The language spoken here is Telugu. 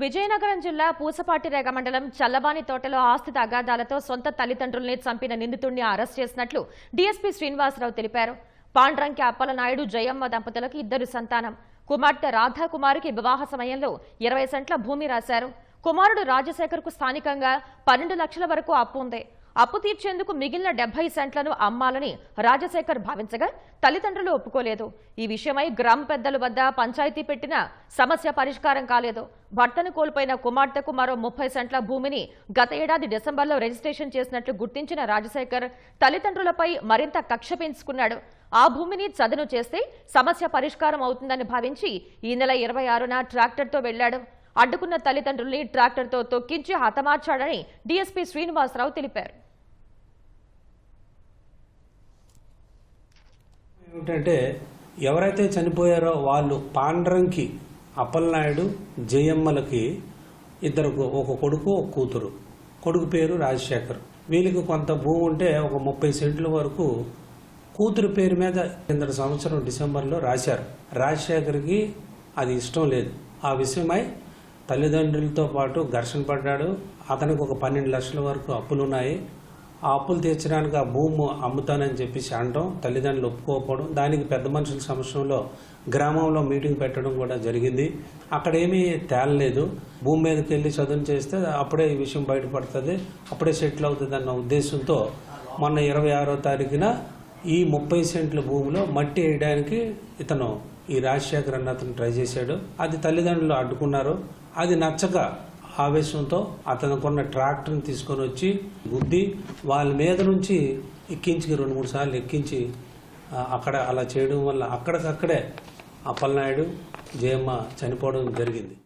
విజయనగరం జిల్లా పూసపాటిరేగ మండలం చల్లబాని తోటలో ఆస్తి తగాదాలతో సొంత తల్లిదండ్రుల్ని చంపిన నిందితుడిని అరెస్ట్ చేసినట్లు డీఎస్పీ శ్రీనివాసరావు తెలిపారు. పాండ్రంకి అప్పలనాయుడు జయమ్మ దంపతులకు ఇద్దరు సంతానం. కుమార్తె రాధాకుమారికి వివాహ సమయంలో ఇరవై సెంట్ల భూమి రాశారు. కుమారుడు రాజశేఖర్కు స్థానికంగా పన్నెండు లక్షల వరకు అప్పు ఉంది. అప్పు తీర్చేందుకు మిగిలిన డెబ్బై సెంట్లను అమ్మాలని రాజశేఖర్ భావించగా తల్లిదండ్రులు ఒప్పుకోలేదు. ఈ విషయమై గ్రామ పెద్దల వద్ద పంచాయతీ పెట్టిన సమస్య పరిష్కారం కాలేదు. భర్తను కోల్పోయిన కుమార్తెకు మరో ముప్పై సెంట్ల భూమిని గత ఏడాది డిసెంబర్లో రిజిస్ట్రేషన్ చేసినట్లు గుర్తించిన రాజశేఖర్ తల్లిదండ్రులపై మరింత కక్ష పెంచుకున్నాడు ఆ భూమిని చదును చేస్తే సమస్య పరిష్కారం అవుతుందని భావించి ఈ నెల ఇరవై ఆరున ట్రాక్టర్తో వెళ్ళాడు అడ్డుకున్న తల్లిదండ్రుల్ని ట్రాక్టర్తో తొక్కించి హతమార్చాడని డీఎస్పీ శ్రీనివాసరావు తెలిపారు. ఏమిటంటే ఎవరైతే చనిపోయారో వాళ్ళు పాండ్రంకి అప్పలనాయుడు జయమ్మలకి ఇద్దరు ఒక కొడుకు ఒక కూతురు. కొడుకు పేరు రాజశేఖర్. వీళ్ళకి కొంత భూమి ఉంటే ఒక ముప్పై సెంట్ల వరకు కూతురు పేరు మీద కింద సంవత్సరం డిసెంబర్లో రాశారు. రాజశేఖర్కి అది ఇష్టం లేదు. ఆ విషయమై తల్లిదండ్రులతో పాటు ఘర్షణ పడ్డాడు. అతనికి ఒక పన్నెండు లక్షల వరకు అప్పులు ఉన్నాయి ఆ అప్పులు తీర్చడానికి ఆ భూమి అమ్ముతానని చెప్పేసి అనడం తల్లిదండ్రులు ఒప్పుకోకపోవడం దానికి పెద్ద మనుషుల సమక్షంలో గ్రామంలో మీటింగ్ పెట్టడం కూడా జరిగింది. అక్కడ ఏమీ తేలలేదు. భూమి మీదకి వెళ్ళి చదువు చేస్తే అప్పుడే ఈ విషయం బయటపడుతుంది. అప్పుడే సెటిల్ అవుతుంది అన్న ఉద్దేశంతో మొన్న ఇరవై ఆరో తారీఖున ఈ ముప్పై సెంట్ల భూమిలో మట్టి వేయడానికి ఇతను ఈ రాజశేఖర్ అన్న అతను ట్రై చేశాడు. అది తల్లిదండ్రులు అడ్డుకున్నారు. అది నచ్చక ఆవేశంతో అతనుకున్న ట్రాక్టర్ని తీసుకొని వచ్చి గుద్ది వాళ్ళ మీద నుంచి ఎక్కించి రెండు మూడు సార్లు ఎక్కించి అక్కడ అలా చేయడం వల్ల అక్కడికక్కడే అప్పలనాయుడు జయమ్మ చనిపోవడం జరిగింది.